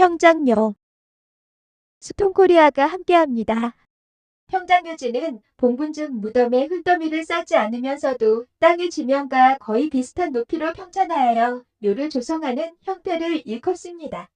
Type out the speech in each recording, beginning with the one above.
평장묘 수통코리아가 함께합니다. 평장묘지는 봉분 중 무덤에 흙더미를 쌓지 않으면서도 땅의 지면과 거의 비슷한 높이로 평탄하여 묘를 조성하는 형태를 일컫습니다.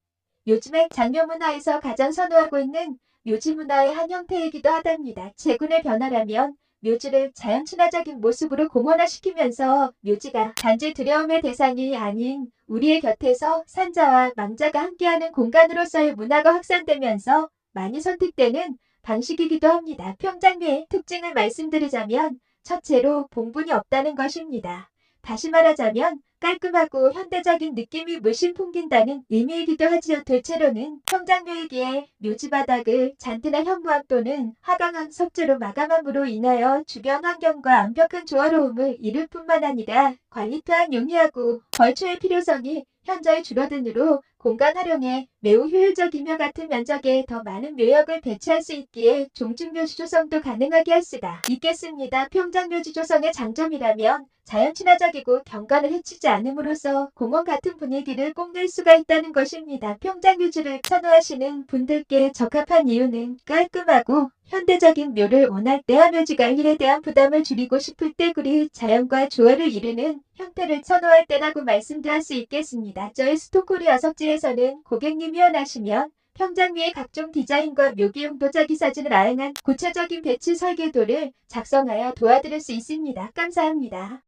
요즘에 장묘 문화에서 가장 선호하고 있는 묘지 문화의 한 형태이기도 하답니다. 제군의 변화라면 묘지를 자연 친화적인 모습으로 공원화시키면서 묘지가 단지 두려움의 대상이 아닌 우리의 곁에서 산자와 망자가 함께하는 공간으로서의 문화가 확산되면서 많이 선택되는 방식이기도 합니다. 평장묘의 특징을 말씀드리자면 첫째로 봉분이 없다는 것입니다. 다시 말하자면 깔끔하고 현대적인 느낌이 물씬 풍긴다는 의미이기도 하지요. 둘째로는 평장묘이기에 묘지 바닥을 잔디나 현무암 또는 하강한 석재로 마감함으로 인하여 주변 환경과 완벽한 조화로움을 이룰 뿐만 아니라 관리 또한 용이하고 벌초의 필요성이 현저히 줄어드므로 공간 활용에 매우 효율적이며 같은 면적에 더 많은 묘역을 배치할 수 있기에 종중묘지 조성도 가능하게 할 수가 있겠습니다. 평장묘지 조성의 장점이라면 자연 친화적이고 경관을 해치지 않음으로써 공원 같은 분위기를 뽐낼 수가 있다는 것입니다. 평장묘지를 선호하시는 분들께 적합한 이유는 깔끔하고 현대적인 묘를 원할 때 하묘지가 일에 대한 부담을 줄이고 싶을 때 그리 자연과 조화를 이루는 형태를 선호할 때라고 말씀드릴 수 있겠습니다. 저희 스토코리아 석지에서는 고객님이 원하시면 평장미의 각종 디자인과 묘기용 도자기 사진을 다양한 구체적인 배치 설계도를 작성하여 도와드릴 수 있습니다. 감사합니다.